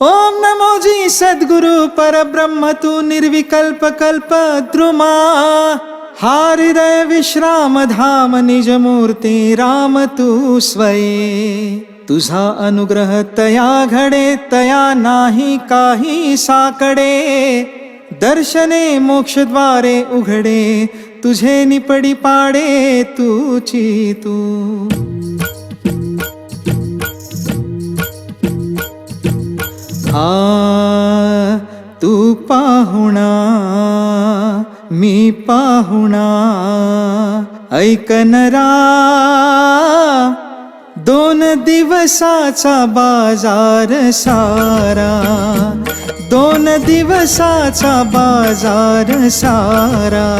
ओम नमोजी सद्गुरु परब्रह्म तू निर्विकल्प कल्प द्रुमा। हारिदय विश्राम धाम निज मूर्ती राम तू स्वये। तुझा अनुग्रह तया घडे तया नाही काही साकडे। दर्शने मोक्षद्वारे उघडे तुझे निपडी पाडे तूची तू आ तू पाहुणा मी पाहुणा. ऐकनरा दोन दिवसाचा बाजार सारा. दोन दिवसाचा बाजार सारा.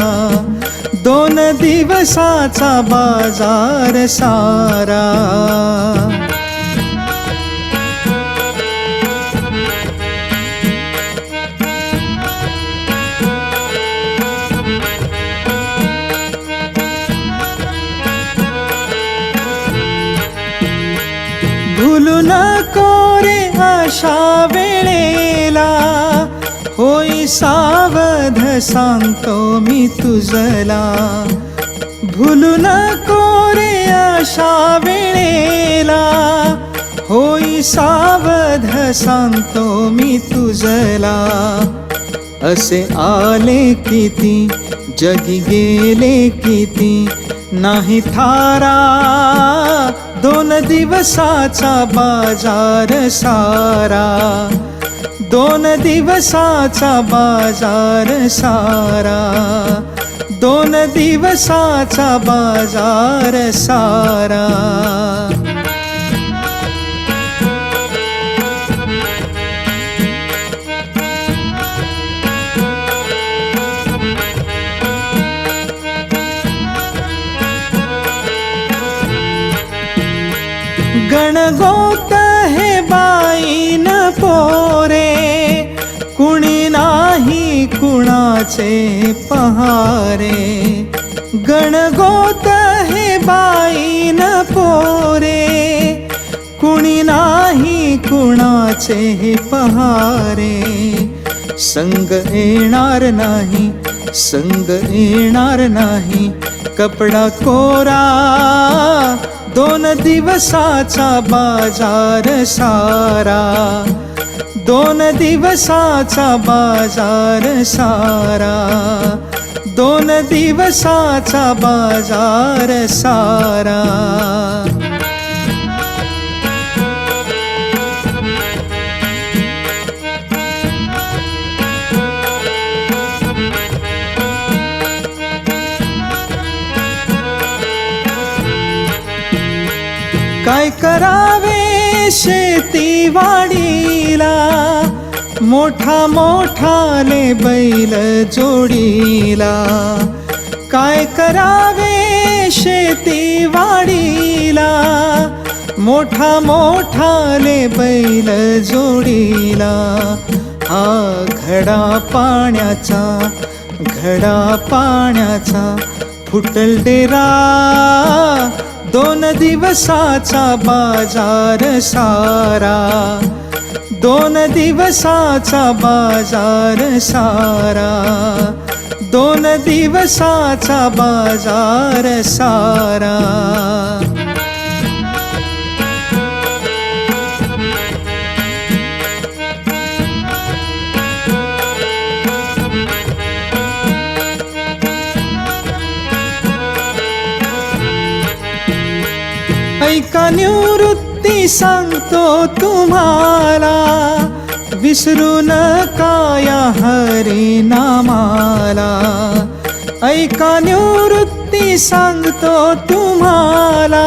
दोन दिवसाचा बाजार सारा. भुलू नको रे अशा वेळेला होई सावध सांगतो मी तुझला भुलू नको रे अशा वेळेला होई सावध सांगतो मी तुझला असे आले किती जगी गेले किती नाही थारा। दोन दिवसाचा बाजार सारा. दोन दिवसाचा बाजार सारा. दोन दिवसाचा बाजार सारा. गणगोत हे बाईन पोरे कुणी नाही कुणाचे पहारे. गणगोत हे बाईन पोरे कुणी नाही कुणाचे हे पहारे. संग येणार नाही संग येणार नाही कपडा कोरा दोन दिवसाचा बाजार सारा. दोन दिवसाचा बाजार सारा. दोन दिवसाचा बाजार सारा. काय करावे शेती वाडीला मोठा मोठाले बैल जोडीला. काय करावे शेती वाडीला मोठा मोठाले बैल जोडीला. हा घडा पाण्याचा घडा पाण्याचा फुटल डेरा. दोन दिवसाचा बाजार सारा. दोन दिवसाचा बाजार सारा. दोन दिवसाचा बाजार सारा. ऐका निवृत्ती सांगतो तुम्हाला. विसरू नका या हरी नामाला ऐका निवृत्ती सांगतो तुम्हाला.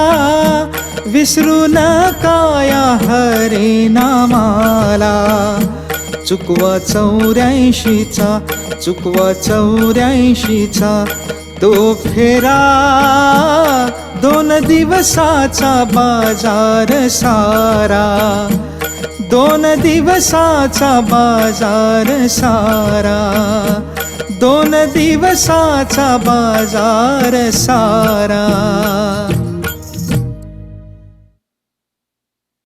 विसरू नका या हरी नामाला चुकवा चौऱ्याऐंशीचा चुकवा चौऱ्याऐंशीचा तो फेरा. दोन दिवसाचा बाजार सारा. दोन दिवसाचा बाजार सारा. दोन दिवसाचा बाजार सारा.